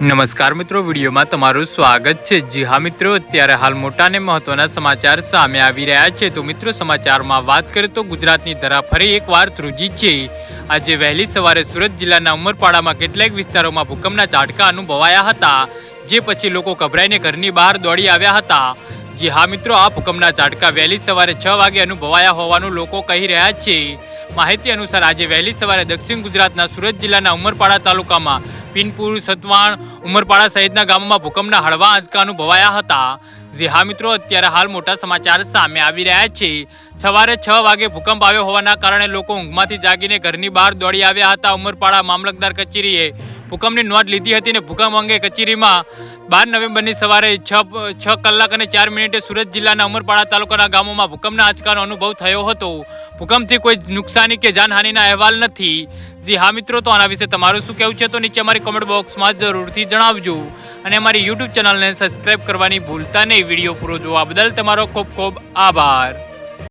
નમસ્કાર મિત્રો, વિડીયોમાં તમારું સ્વાગત છે. જી હા મિત્રો, અત્યારે હાલ મોટા અને મહત્વના સમાચાર સામે આવી રહ્યા છે. તો મિત્રો, સમાચારમાં વાત કરીએ તો ગુજરાતની ધરા ફરી એકવાર ધ્રુજી છે. આજે વહેલી સવારે સુરત જિલ્લાના ઉમરપાડામાં કેટલાક વિસ્તારોમાં ભૂકંપના ઝાટકા અનુભવાયા હતા, જે પછી લોકો ગભરાઈને ઘરની બહાર દોડી આવ્યા હતા. જી હા મિત્રો, આ ભૂકંપના ઝાટકા વહેલી સવારે છ વાગે અનુભવાયા હોવાનું લોકો કહી રહ્યા છે. માહિતી અનુસાર આજે વહેલી સવારે દક્ષિણ ગુજરાતના સુરત જિલ્લાના ઉમરપાડા તાલુકામાં પિનપુર, સતવાણ, ઉમરપાડા સહિતના ગામોમાં ભૂકંપના હળવા આંચકા અનુભવાયા હતા. જે હા મિત્રો, અત્યારે હાલ મોટા સમાચાર સામે આવી રહ્યા છે. સવારે છ વાગે ભૂકંપ આવ્યો હોવાના કારણે લોકો ઊંઘમાંથી જાગીને ઘરની બહાર દોડી આવ્યા હતા. ઉમરપાડા મામલતદાર કચેરીએ ભૂકંપની નોંધ લીધી હતી અને ભૂકંપ અંગે કચેરીમાં બાર નવેમ્બરની સવારે છ છ કલાક અને ચાર મિનિટે સુરત જિલ્લાના ઉમરપાડા તાલુકાના ગામોમાં ભૂકંપના આંચકાનો અનુભવ થયો હતો. ભૂકંપથી કોઈ નુકસાની કે જાનહાનિના અહેવાલ નથી. જી હા મિત્રો, તો આના વિશે તમારું શું કહેવું છે? તો નીચે અમારી કમેન્ટ બોક્સમાં જરૂરથી જણાવજો. અને અમારી યુટ્યુબ ચેનલને સબસ્ક્રાઇબ કરવાની ભૂલતા નહીં. વીડિયો પૂરો જોવા બદલ તમારો ખૂબ ખૂબ આભાર.